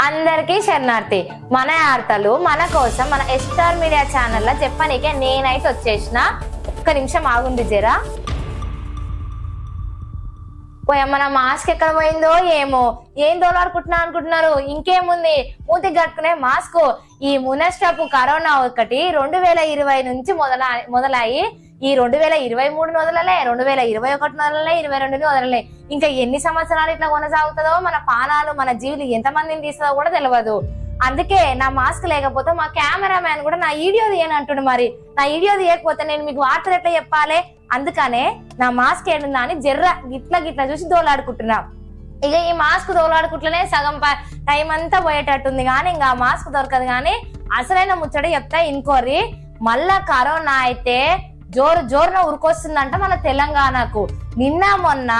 అందరికీ శరణార్థి. మన వార్తలు మన కోసం మన ఎస్టార్ మీడియా ఛానల్లో చెప్పనీకే నేనైతే వచ్చేసిన. ఒక్క నిమిషం ఆగుంది జరా. మన మాస్క్ ఎక్కడ పోయిందో ఏమో. ఏం దోలాడుకుంటున్నా అనుకుంటున్నారు? ఇంకేముంది? మూతి కట్టుకునే మాస్క్ ఈ మునస్టపు కరోనా ఒకటి రెండు వేల ఇరవై నుంచి మొదల మొదలయ్యి. ఈ రెండు వేల ఇరవై మూడు వదలలే రెండు వేల ఇరవై ఒకటి మొదలలే ఇరవై రెండు వదలలే ఇంకా ఎన్ని సంవత్సరాలు ఇట్లా కొనసాగుతుందో మన పానాలు మన జీవులు ఎంతమందిని తీస్తుందో కూడా తెలియదు అందుకే నా మాస్క్ లేకపోతే మా కెమెరా మ్యాన్ కూడా నా వీడియో తీయని అంటుడు మరి. నా వీడియో తీయకపోతే నేను మీకు వార్తలు ఎట్లా చెప్పాలి? అందుకనే నా మాస్క్ ఏంటుందా అని జర్ర గిట్లా గిట్ల చూసి దోలాడుకుంటున్నా. ఇక ఈ మాస్క్ దోలాడుకుంటూనే సగం ప- టైం అంతా పోయేటట్టుంది కానీ ఇంకా మాస్క్ దొరకదు కానీ అసలైన ముచ్చట చెప్తా ఇంకోరి మళ్ళా కరోనా అయితే జోరు జోరున ఉరికొస్తుందంట మన తెలంగాణకు. నిన్న మొన్న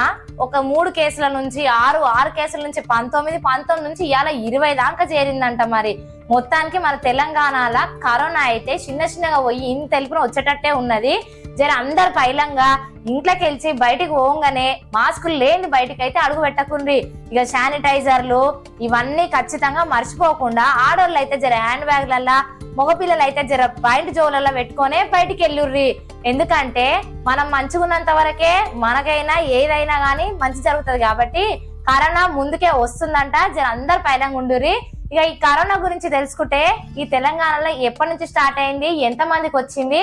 ఒక మూడు కేసుల నుంచి ఆరు ఆరు కేసుల నుంచి పంతొమ్మిది పంతొమ్మిది నుంచి ఇవాళ ఇరవై దాకా చేరిందంట మరి. మొత్తానికి మన తెలంగాణలో కరోనా అయితే చిన్న చిన్నగా పోయి ఇంత తెలుపున వచ్చేటట్టే ఉన్నది. జర అందరు పైలంగా ఇంట్లోకి వెళ్ళి బయటికి పోగానే మాస్కులు లేని బయటికి అయితే అడుగు పెట్టకుండ్రి. ఇక శానిటైజర్లు ఇవన్నీ ఖచ్చితంగా మర్చిపోకుండా ఆడోళ్ళు అయితే జర హ్యాండ్ బ్యాగ్లల్లా మగపిల్లలు అయితే జర బయట జోలలో పెట్టుకొనే బయటికి వెళ్ళుర్రి ఎందుకంటే మనం మంచిగున్నంత వరకే మనకైనా ఏదైనా గానీ మంచి జరుగుతుంది కాబట్టి కరోనా ముందుకే వస్తుందంట జర అందరు పైన ఉండుర్రి. ఇక ఈ కరోనా గురించి తెలుసుకుంటే ఈ తెలంగాణలో ఎప్పటి నుంచి స్టార్ట్ అయింది ఎంత మందికి వచ్చింది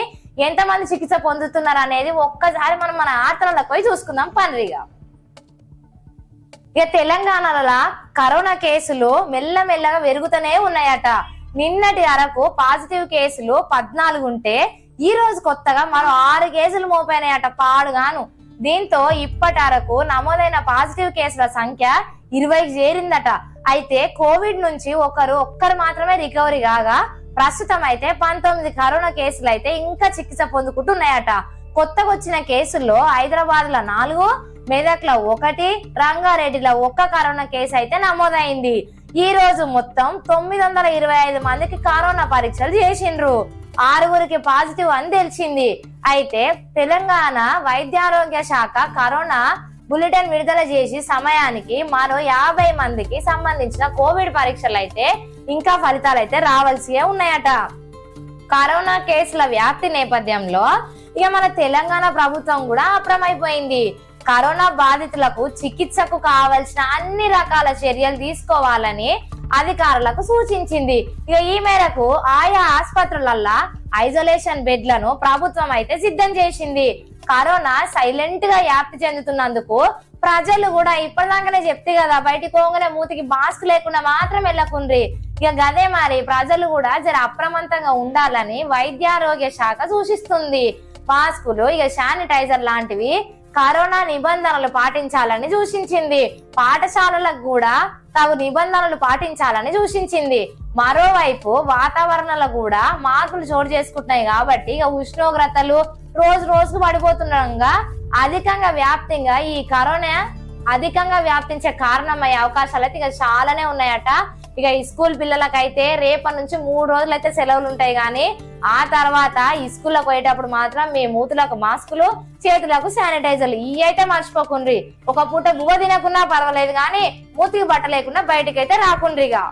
ఎంత మంది చికిత్స పొందుతున్నారు అనేది ఒక్కసారి మనం మన ఆటలకు పోయి చూసుకుందాం పనిగా ఇక తెలంగాణలో కరోనా కేసులు మెల్లమెల్లగా పెరుగుతూనే ఉన్నాయట. నిన్నటి వరకు పాజిటివ్ కేసులు పద్నాలుగు ఉంటే ఈ రోజు కొత్తగా మరో ఆరు కేసులు మోపైనాయట పాడుగాను. దీంతో ఇప్పటి వరకు నమోదైన పాజిటివ్ కేసుల సంఖ్య ఇరవైకి చేరిందట. అయితే కోవిడ్ నుంచి ఒకరు ఒక్కరు మాత్రమే రికవరీ కాగా ప్రస్తుతం అయితే పంతొమ్మిది కరోనా కేసులు అయితే ఇంకా చికిత్స పొందుకుంటున్నాయట. కొత్తగా వచ్చిన కేసుల్లో హైదరాబాద్లో నాలుగు మెదక్లో ఒకటి రంగారెడ్డిలో ఒక్క కరోనా కేసు అయితే నమోదైంది. ఈ రోజు మొత్తం తొమ్మిది వందల ఇరవై ఐదు మందికి కరోనా పరీక్షలు చేసిండ్రు. ఆరుగురికి పాజిటివ్ అని తెలిసింది. అయితే తెలంగాణ వైద్యారోగ్య శాఖ కరోనా బులెటిన్ విడుదల చేసి సమయానికి మరో యాభై మందికి సంబంధించిన కోవిడ్ పరీక్షలు అయితే ఇంకా ఫలితాలు అయితే రావాల్సి ఉన్నాయట. కరోనా కేసుల వ్యాప్తి నేపథ్యంలో ఇక మన తెలంగాణ ప్రభుత్వం కూడా అప్రమైపోయింది కరోనా బాధితులకు చికిత్సకు కావలసిన అన్ని రకాల చర్యలు తీసుకోవాలని అధికారులకు సూచించింది. ఇక ఈ మేరకు ఆయా ఆసుపత్రులల్లా ఐసోలేషన్ బెడ్లను ప్రభుత్వం అయితే సిద్ధం చేసింది. కరోనా సైలెంట్గా వ్యాప్తి చెందుతున్నందుకు ప్రజలు కూడా ఇప్పటిదాకానే చెప్తే కదా బయటికి పోగానే మూతికి మాస్క్ లేకుండా మాత్రం వెళ్ళకుండ్రి. ఇక గదే మరి ప్రజలు కూడా జర అప్రమత్తంగా ఉండాలని వైద్యారోగ్య శాఖ సూచిస్తుంది. మాస్కులు ఇక శానిటైజర్ లాంటివి కరోనా నిబంధనలు పాటించాలని సూచించింది. పాఠశాలలకు కూడా తగు నిబంధనలు పాటించాలని సూచించింది. మరోవైపు వాతావరణంలో కూడా మార్పులు చోటు చేసుకుంటున్నాయి కాబట్టి ఇక ఉష్ణోగ్రతలు రోజు రోజుకు పడిపోతుండగా అధికంగా వ్యాప్తిగా ఈ కరోనా అధికంగా వ్యాప్తించే కారణమయ్యే అవకాశాలు అయితే ఇక చాలానే ఉన్నాయట. ఇక స్కూల్ పిల్లలకైతే రేపటి నుంచి మూడు రోజులు అయితే సెలవులు ఉంటాయి కానీ ఆ తర్వాత స్కూల్లోకి పోయేటప్పుడు మాత్రం మీ మూతులకు మాస్కులు చేతులకు శానిటైజర్లు. ఇవి అయితే మర్చిపోకుండ్రి. ఒక పూట బువ్వ తినకున్నా పర్వాలేదు కానీ మూతికి బట్ట లేకుండా బయటకైతే రాకుండ్రిగా.